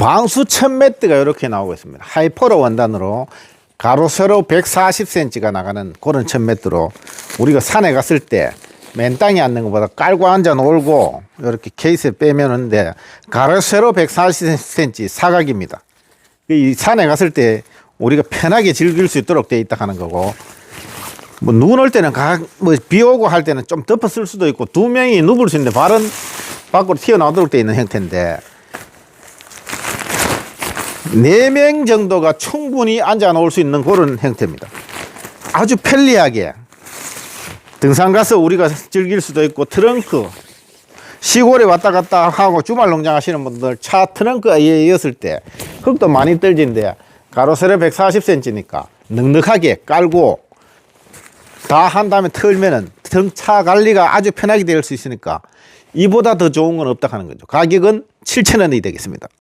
방수 1000매트가 이렇게 나오고 있습니다. 하이퍼로 원단으로 가로 세로 140cm가 나가는 그런 1000매트로 우리가 산에 갔을 때 맨 땅에 앉는 것보다 깔고 앉아 놀고 이렇게 케이스에 빼면은데 가로 세로 140cm 사각입니다. 이 산에 갔을 때 우리가 편하게 즐길 수 있도록 돼 있다 하는 거고 뭐눈 올 때는 뭐비 오고 할 때는 좀 덮어 쓸 수도 있고 두 명이 누울 수 있는데 발은 밖으로 튀어나오도록 돼 있는 형태인데 네 명 정도가 충분히 앉아 놓을 수 있는 그런 형태입니다. 아주 편리하게 등산 가서 우리가 즐길 수도 있고 트렁크 시골에 왔다 갔다 하고 주말 농장 하시는 분들 차 트렁크에 이었을 때 흙도 많이 떨진데 가로세로 140cm니까 넉넉하게 깔고 다 한 다음에 털면은 등차 관리가 아주 편하게 될 수 있으니까 이보다 더 좋은 건 없다 하는 거죠. 가격은 7,000원이 되겠습니다.